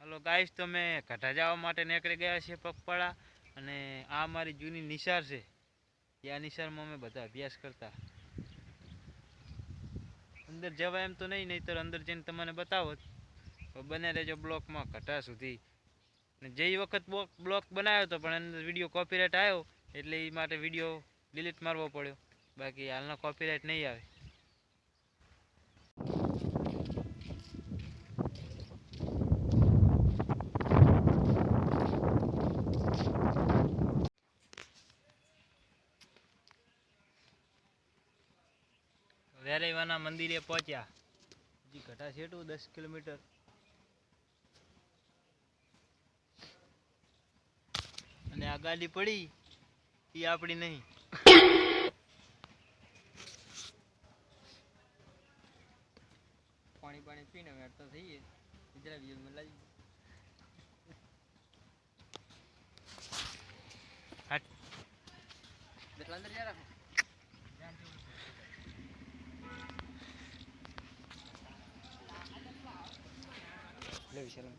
Hello ગાઈશ તો મેં કઢા જવા માટે નીકળી ગયા છીએ પગપાળા અને આ મારી જૂની નિશાળ છે. આ નિશાળમાં અમે બધા અભ્યાસ કરતા. અંદર જવા એમ તો નહીં, નહીંતર અંદર જઈને તમને બતાવો. બને રહેજો બ્લોકમાં કઢા સુધી. ને જે વખત બ્લોક બનાવ્યો હતો, પણ અંદર વીડિયો કોપીરાઇટ આવ્યો, એટલે એ માટે વીડિયો ડિલીટ મારવો પડ્યો. બાકી હાલનો કોપીરાઇટ નહીં આવે. વેરેવાના મંદિરે પહોંચ્યા. હજી ઘટા છેટું દસ કિલોમીટર. અને આ ગાડી પડી એ આપણી નહીં. પાણી પાણી પીને વેરતો થઈએ. જરા વ્યૂ લાગી હાટ. અંદર જરા. લે వీడియో విషయాలు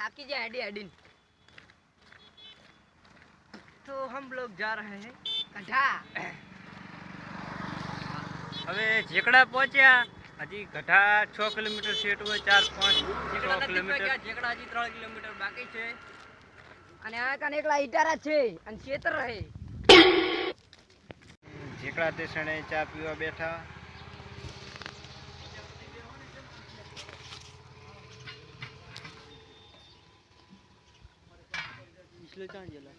आपकी जो एडी एडिन तो हम लोग जा रहे हैं હવે જેકડા પહોંચ્યા હજી ગઢા છ કિલોમીટર સેટ હોય ચાર પાંચ છ કિલોમીટર. જેકડા હજી ત્રણ કિલોમીટર બાકી છે. અને આ કાને એકલા ઈટારા છે અને ખેતર રહે. જેકડા તે ક્ષણે ચા પીવા બેઠા. એટલે ચાંજેલા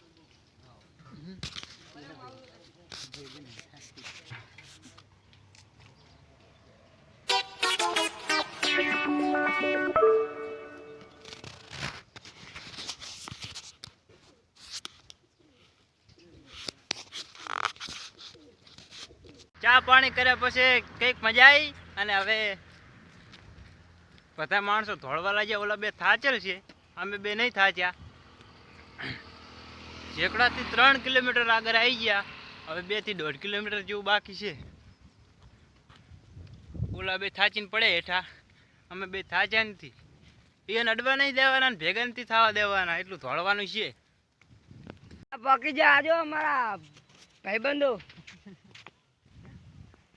ચા પાણી કર્યા પછી કંઈક મજા આવી અને હવે બધા માણસો ધોળવા લાગ્યા, ઓલા બે થાચેલ છે. અમે બે નહીં થાચ્યા. ઝેકડાથી ત્રણ કિલોમીટર આગળ આવી ગયા. હવે બેથી દોઢ કિલોમીટર જેવું બાકી છે. ઓલા બે થાચીને પડે હેઠા. અમે બે થાચ્યા નથી. એ નડવા નહીં દેવાના ને ભેગા નથી થવા દેવાના. એટલું ધોળવાનું છે. બાકી જા આજો અમારા ભાઈબંધો.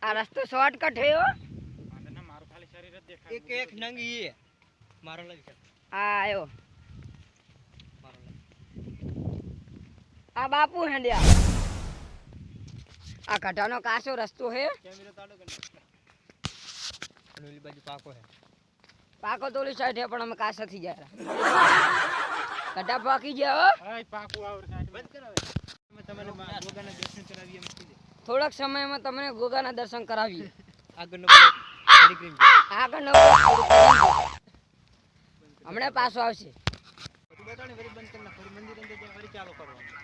આ રસ્તો શોર્ટકટ હો. એક એક નંગી મારો લઈ આ આયો. આ બાપુ હેંડ્યા. આ કઢાનો કાસો રસ્તો હે. પાકો હે. પાકો તો ઓલી સાઈડ હે પણ અમે કાસાથી જાય કઢા પાકી ગયા હો. બંધ કરાવે થોડાક સમયમાં તમને ગોગાના દર્શન કરાવીએ. આગળનો આગળ હમણાં પાછો આવશે. સૂર્યનું કઈ દેખાતું નથી હાય ચાલુ મેળામાં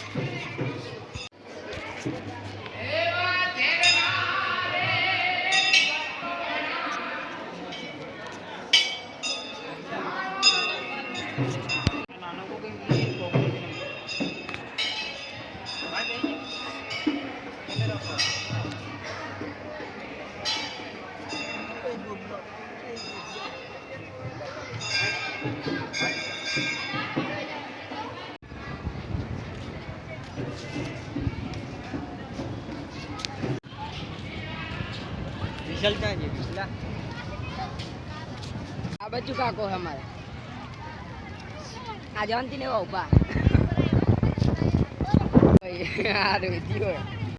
બધા વેપારી રિઝલ્ટ ના જે આ બચ્ચું કાકો છે અમારે. આ જવાનથી ને એવા ઊભા આ રોતી હોય